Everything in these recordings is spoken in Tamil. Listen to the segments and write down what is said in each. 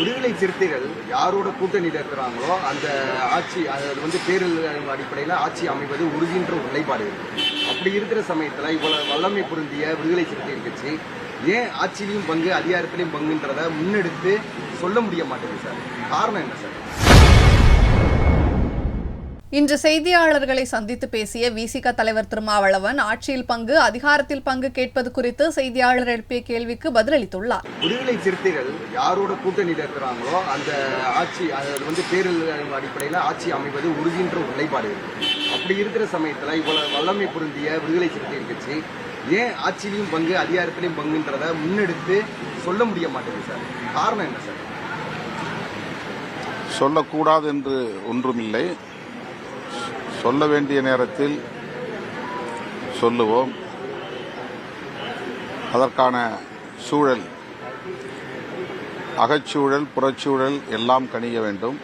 விடுதலை சிறுத்தைகள் யாரோட கூட்டணியில் இருக்கிறாங்களோ அந்த ஆட்சி அது வந்து தேர்தல் அடிப்படையில் ஆட்சி அமைவது உறுதின்ற ஒரு நிலைப்பாடு அப்படி இருக்கிற சமயத்தில் இவ்வளவு வல்லமை பொருந்திய விடுதலை சிறுத்தைகள் கட்சி ஏன் ஆட்சியிலையும் பங்கு அதிகாரத்திலையும் பங்குன்றதை முன்னெடுத்து சொல்ல முடிய மாட்டேங்குது சார்? காரணம் என்ன சார்? இன்று செய்தியாளர்களை சந்தித்து பேசிய விசிக தலைவர் திருமாவளவன் ஆட்சியில் பங்கு அதிகாரத்தில் பங்கு கேட்பது குறித்து செய்தியாளர் எழுப்பிய கேள்விக்கு பதிலளித்துள்ளார். விடுதலை சிறுத்தைகள் யாரோட கூட்டணியில் இருக்கிறாங்களோ அந்த ஆட்சி அது வந்து தேர்தல் அடிப்படையில் ஆட்சி அமைவது உறுதின்ற ஒரு நிலைப்பாடு அப்படி இருக்கிற சமயத்தில் இவ்வளவு வல்லமை பொருந்திய விடுதலை சிறுத்தைகள் கட்சி ஏன் ஆட்சியிலையும் பங்கு அதிகாரத்திலையும் பங்குன்றதை முன்னெடுத்து சொல்ல முடிய மாட்டேங்குது சார்? காரணம் என்ன சார்? சொல்லக்கூடாது என்று ஒன்றுமில்லை. சொல்ல வேண்டிய நேரத்தில் சொல்லுவோம். அதற்கான சூழல் அகச்சூழல் புறச்சூழல் எல்லாம் கணிய வேண்டும்.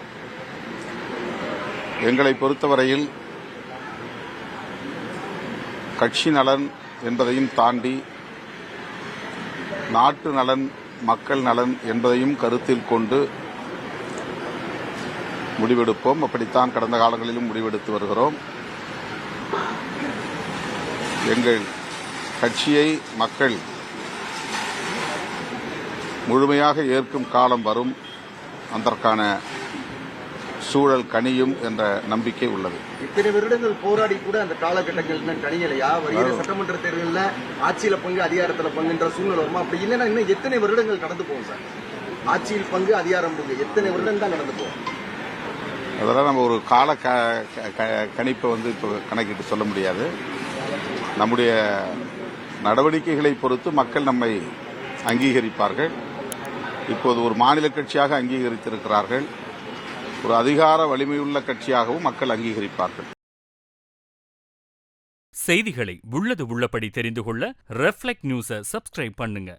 எங்களை பொறுத்தவரையில் கட்சி நலன் என்பதையும் தாண்டி நாட்டு நலன் மக்கள் நலன் என்பதையும் கருத்தில் கொண்டு முடிவெடுப்போம். அப்படித்தான் கடந்த காலங்களிலும் முடிவெடுத்து வருகிறோம். எங்கள் கட்சியை மக்கள் முழுமையாக ஏற்கும் காலம் வரும். அதற்கான சூழல் கனியும் என்ற நம்பிக்கை உள்ளது. இத்தனை வருடங்கள் போராடி கூட அந்த காலகட்டங்கள் கணியலையா வருகிற சட்டமன்ற தேர்தலில் ஆட்சியில பங்கு அதிகாரத்துல பங்குன்ற சூழ்நிலை வருமா? அப்படி இல்லைன்னா இன்னும் எத்தனை வருடங்கள் கடந்து போகும் சார்? ஆட்சியில் பங்கு அதிகாரம் பங்கு எத்தனை வருடம் தான் கடந்து போகும்? அதெல்லாம் நம்ம ஒரு கால க க- க- கணிப்பை வந்து இப்போ கணக்கிட்டு சொல்ல முடியாது. நம்முடைய நடவடிக்கைகளை பொறுத்து மக்கள் நம்மை அங்கீகரிப்பார்கள். இப்போது ஒரு மாநில கட்சியாக அங்கீகரித்திருக்கிறார்கள். ஒரு அதிகார வலிமையுள்ள கட்சியாகவும் மக்கள் அங்கீகரிப்பார்கள். செய்திகளை உள்ளது உள்ளபடி தெரிந்து கொள்ள ரெஃப்ளெக்ட் நியூஸை சப்ஸ்கிரைப் பண்ணுங்க.